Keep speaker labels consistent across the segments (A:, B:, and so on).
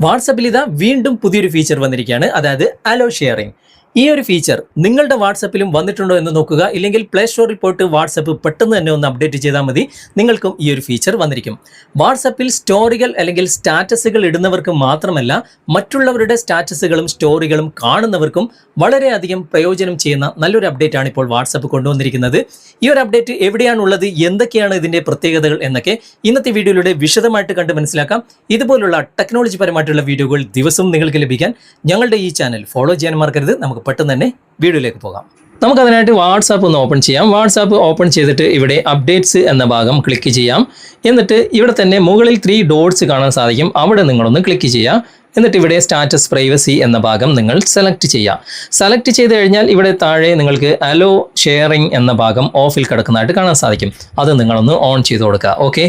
A: വാട്സപ്പിൽ ഇതാ വീണ്ടും പുതിയൊരു ഫീച്ചർ വന്നിരിക്കുകയാണ്. അതായത് അലോ ഷെയറിംഗ് ഈ ഒരു ഫീച്ചർ നിങ്ങളുടെ വാട്സപ്പിലും വന്നിട്ടുണ്ടോ എന്ന് നോക്കുക. ഇല്ലെങ്കിൽ പ്ലേ സ്റ്റോറിൽ പോയിട്ട് വാട്സപ്പ് പെട്ടെന്ന് തന്നെ ഒന്ന് അപ്ഡേറ്റ് ചെയ്താൽ മതി. നിങ്ങൾക്കും ഈ ഒരു ഫീച്ചർ വന്നിരിക്കും. വാട്സപ്പിൽ സ്റ്റോറികൾ അല്ലെങ്കിൽ സ്റ്റാറ്റസുകൾ ഇടുന്നവർക്ക് മാത്രമല്ല മറ്റുള്ളവരുടെ സ്റ്റാറ്റസുകളും സ്റ്റോറികളും കാണുന്നവർക്കും വളരെയധികം പ്രയോജനം ചെയ്യുന്ന നല്ലൊരു അപ്ഡേറ്റ് ആണ് ഇപ്പോൾ വാട്സപ്പ് കൊണ്ടുവന്നിരിക്കുന്നത്. ഈ ഒരു അപ്ഡേറ്റ് എവിടെയാണുള്ളത്? എന്തൊക്കെയാണ് ഇതിന്റെ പ്രത്യേകതകൾ എന്നൊക്കെ ഇന്നത്തെ വീഡിയോയിലൂടെ വിശദമായിട്ട് കണ്ട് മനസ്സിലാക്കാം. ഇതുപോലുള്ള ടെക്നോളജി പരമായിട്ടുള്ള വീഡിയോകൾ ദിവസവും നിങ്ങൾക്ക് ലഭിക്കാൻ ഞങ്ങളുടെ ഈ ചാനൽ ഫോളോ ചെയ്യാൻ മറക്കരുത്. നമുക്ക് പെട്ടെന്ന് തന്നെ വീഡിയോയിലേക്ക് പോകാം. നമുക്ക് അതിനായിട്ട് വാട്സാപ്പ് ഒന്ന് ഓപ്പൺ ചെയ്യാം. വാട്സാപ്പ് ഓപ്പൺ ചെയ്തിട്ട് ഇവിടെ അപ്ഡേറ്റ്സ് എന്ന ഭാഗം ക്ലിക്ക് ചെയ്യാം. എന്നിട്ട് ഇവിടെ തന്നെ മുകളിൽ ത്രീ ഡോട്ട്സ് കാണാൻ സാധിക്കും. അവിടെ നിങ്ങളൊന്ന് ക്ലിക്ക് ചെയ്യാം എന്നിട്ട് ഇവിടെ സ്റ്റാറ്റസ് പ്രൈവസി എന്ന ഭാഗം നിങ്ങൾ സെലക്ട് ചെയ്യാം സെലക്ട് ചെയ്ത് കഴിഞ്ഞാൽ ഇവിടെ താഴെ നിങ്ങൾക്ക് അലോ ഷെയറിംഗ് എന്ന ഭാഗം ഓഫിൽ കിടക്കുന്നതായിട്ട് കാണാൻ സാധിക്കും. അത് നിങ്ങളൊന്ന് ഓൺ ചെയ്ത് കൊടുക്കുക. ഓക്കെ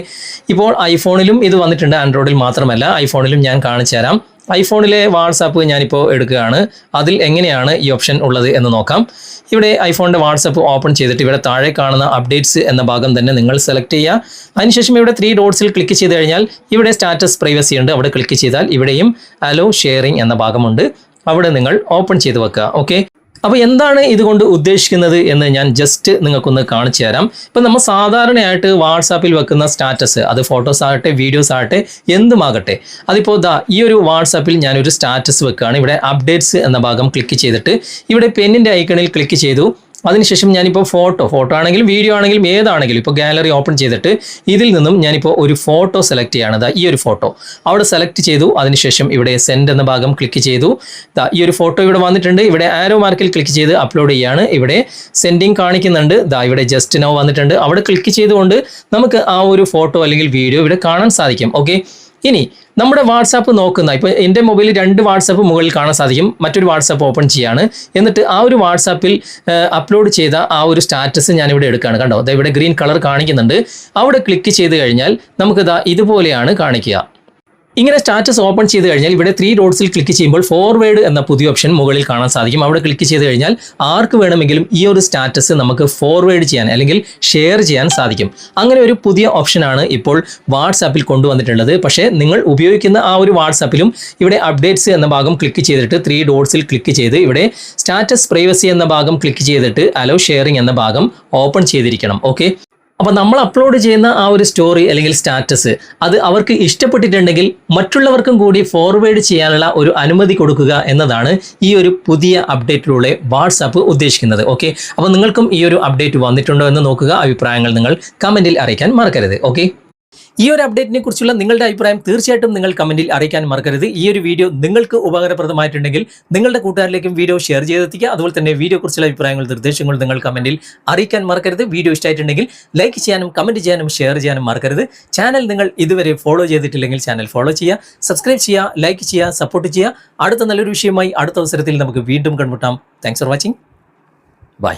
A: ഇപ്പോൾ ഐഫോണിലും ഇത് വന്നിട്ടുണ്ട്. ആൻഡ്രോയിഡിൽ മാത്രമല്ല. ഐഫോണിലും ഞാൻ കാണിച്ചു തരാം ഐഫോണിലെ വാട്സാപ്പ് ഞാനിപ്പോൾ എടുക്കുകയാണ്. അതിൽ എങ്ങനെയാണ് ഈ ഓപ്ഷൻ ഉള്ളത് എന്ന് നോക്കാം. ഇവിടെ ഐഫോണിന്റെ വാട്സാപ്പ് ഓപ്പൺ ചെയ്തിട്ട് ഇവിടെ താഴെ കാണുന്ന അപ്ഡേറ്റ്സ് എന്ന ഭാഗം തന്നെ നിങ്ങൾ സെലക്ട് ചെയ്യുക. അതിനുശേഷം ഇവിടെ ത്രീ ഡോട്ട്സിൽ ക്ലിക്ക് ചെയ്ത് കഴിഞ്ഞാൽ ഇവിടെ സ്റ്റാറ്റസ് പ്രൈവസി ഉണ്ട്. അവിടെ ക്ലിക്ക് ചെയ്താൽ ഇവിടെയും അലോ ഷെയറിംഗ് എന്ന ഭാഗമുണ്ട്. അവിടെ നിങ്ങൾ ഓപ്പൺ ചെയ്ത് വെക്കുക. ഓക്കെ അപ്പോൾ എന്താണ് ഇതുകൊണ്ട് ഉദ്ദേശിക്കുന്നത് എന്ന് ഞാൻ ജസ്റ്റ് നിങ്ങൾക്കൊന്ന് കാണിച്ചു തരാം. ഇപ്പം നമ്മൾ സാധാരണയായിട്ട് വാട്സാപ്പിൽ വെക്കുന്ന സ്റ്റാറ്റസ് അത് ഫോട്ടോസ് ആകട്ടെ വീഡിയോസ് ആകട്ടെ എന്തുമാകട്ടെ. അതിപ്പോൾ ദാ ഈ ഒരു വാട്സാപ്പിൽ ഞാനൊരു സ്റ്റാറ്റസ് വെക്കുകയാണ്. ഇവിടെ അപ്ഡേറ്റ്സ് എന്ന ഭാഗം ക്ലിക്ക് ചെയ്തിട്ട് ഇവിടെ പെന്നിന്റെ ഐക്കണിൽ ക്ലിക്ക് ചെയ്തു. അതിനുശേഷം ഞാനിപ്പോൾ ഫോട്ടോ ഫോട്ടോ ആണെങ്കിലും വീഡിയോ ആണെങ്കിലും ഏതാണെങ്കിലും ഇപ്പോൾ ഗാലറി ഓപ്പൺ ചെയ്തിട്ട് ഇതിൽ നിന്നും ഞാനിപ്പോൾ ഒരു ഫോട്ടോ സെലക്ട് ചെയ്യാണ്. ദാ ഈ ഒരു ഫോട്ടോ അവിടെ സെലക്ട് ചെയ്തു. അതിനുശേഷം ഇവിടെ സെൻഡ് എന്ന ഭാഗം ക്ലിക്ക് ചെയ്തു. ഈ ഒരു ഫോട്ടോ ഇവിടെ വന്നിട്ടുണ്ട്. ഇവിടെ ആരോ മാർക്കിൽ ക്ലിക്ക് ചെയ്ത് അപ്ലോഡ് ചെയ്യാണ്. ഇവിടെ സെൻഡിങ് കാണിക്കുന്നുണ്ട്. ദാ ഇവിടെ ജസ്റ്റ് നോ വന്നിട്ടുണ്ട്. അവിടെ ക്ലിക്ക് ചെയ്തുകൊണ്ട് നമുക്ക് ആ ഒരു ഫോട്ടോ അല്ലെങ്കിൽ വീഡിയോ ഇവിടെ കാണാൻ സാധിക്കും. ഓക്കെ ഇനി നമ്മുടെ വാട്സാപ്പ് നോക്കുന്ന ഇപ്പോൾ എന്റെ മൊബൈലിൽ രണ്ട് വാട്സാപ്പ് മുകളിൽ കാണാൻ സാധിക്കും മറ്റൊരു വാട്സാപ്പ് ഓപ്പൺ ചെയ്യാണ്. എന്നിട്ട് ആ ഒരു വാട്സാപ്പിൽ അപ്ലോഡ് ചെയ്ത ആ ഒരു സ്റ്റാറ്റസ് ഞാൻ ഇവിടെ എടുക്കുകയാണ്. കണ്ടോ? ഇവിടെ ഗ്രീൻ കളർ കാണിക്കുന്നുണ്ട്. അവിടെ ക്ലിക്ക് ചെയ്ത് കഴിഞ്ഞാൽ നമുക്കിതാ ഇതുപോലെയാണ് കാണിക്കുക. ഇങ്ങനെ സ്റ്റാറ്റസ് ഓപ്പൺ ചെയ്ത് കഴിഞ്ഞാൽ ഇവിടെ ത്രീ ഡോട്ട്സിൽ ക്ലിക്ക് ചെയ്യുമ്പോൾ ഫോർവേഡ് എന്ന പുതിയ ഓപ്ഷൻ മുകളിൽ കാണാൻ സാധിക്കും. അവിടെ ക്ലിക്ക് ചെയ്ത് കഴിഞ്ഞാൽ ആർക്ക് വേണമെങ്കിലും ഈ ഒരു സ്റ്റാറ്റസ് നമുക്ക് ഫോർവേഡ് ചെയ്യാൻ അല്ലെങ്കിൽ ഷെയർ ചെയ്യാൻ സാധിക്കും. അങ്ങനെ ഒരു പുതിയ ഓപ്ഷനാണ് ഇപ്പോൾ വാട്സാപ്പിൽ കൊണ്ടുവന്നിട്ടുള്ളത്. പക്ഷേ നിങ്ങൾ ഉപയോഗിക്കുന്ന ആ ഒരു വാട്സാപ്പിലും ഇവിടെ അപ്ഡേറ്റ്സ് എന്ന ഭാഗം ക്ലിക്ക് ചെയ്തിട്ട് ത്രീ ഡോട്ട്സിൽ ക്ലിക്ക് ചെയ്ത് ഇവിടെ സ്റ്റാറ്റസ് പ്രൈവസി എന്ന ഭാഗം ക്ലിക്ക് ചെയ്തിട്ട് അലോ ഷെയറിംഗ് എന്ന ഭാഗം ഓപ്പൺ ചെയ്തിരിക്കണം. ഓക്കെ അപ്പോൾ നമ്മൾ അപ്ലോഡ് ചെയ്യുന്ന ആ ഒരു സ്റ്റോറി അല്ലെങ്കിൽ സ്റ്റാറ്റസ് അത് അവർക്ക് ഇഷ്ടപ്പെട്ടിട്ടുണ്ടെങ്കിൽ മറ്റുള്ളവർക്കും കൂടി ഫോർവേഡ് ചെയ്യാനുള്ള ഒരു അനുമതി കൊടുക്കുക എന്നതാണ് ഈ ഒരു പുതിയ അപ്ഡേറ്റിലൂടെ വാട്സാപ്പ് ഉദ്ദേശിക്കുന്നത്. ഓക്കെ അപ്പോൾ നിങ്ങൾക്കും ഈ ഒരു അപ്ഡേറ്റ് വന്നിട്ടുണ്ടോ എന്ന് നോക്കുക. അഭിപ്രായങ്ങൾ നിങ്ങൾ കമന്റിൽ അറിയിക്കാൻ മറക്കരുത്. ഓക്കെ ഈ ഒരു അപ്ഡേറ്റിനെ കുറിച്ചുള്ള നിങ്ങളുടെ അഭിപ്രായം തീർച്ചയായിട്ടും നിങ്ങൾ കമന്റിൽ അറിയിക്കാൻ മറക്കരുത്. ഈ ഒരു വീഡിയോ നിങ്ങൾക്ക് ഉപകാരപ്രദമായിട്ടുണ്ടെങ്കിൽ നിങ്ങളുടെ കൂട്ടുകാരിലേക്കും വീഡിയോ ഷെയർ ചെയ്തെത്തിക്കുക. അതുപോലെ തന്നെ വീഡിയോ കുറിച്ചുള്ള അഭിപ്രായങ്ങൾ നിർദ്ദേശങ്ങൾ നിങ്ങൾ കമന്റിൽ അറിയിക്കാൻ മറക്കരുത്. വീഡിയോ ഇഷ്ടമായിട്ടുണ്ടെങ്കിൽ ലൈക്ക് ചെയ്യാനും കമന്റ് ചെയ്യാനും ഷെയർ ചെയ്യാനും മറക്കരുത്. ചാനൽ നിങ്ങൾ ഇതുവരെ ഫോളോ ചെയ്തിട്ടില്ലെങ്കിൽ ചാനൽ ഫോളോ ചെയ്യുക. സബ്സ്ക്രൈബ് ചെയ്യുക ലൈക്ക് ചെയ്യുക സപ്പോർട്ട് ചെയ്യുക. അടുത്ത നല്ലൊരു വിഷയമായി അടുത്ത അവസരത്തിൽ നമുക്ക് വീണ്ടും കണ്ടുമുട്ടാം. Thanks for watching bye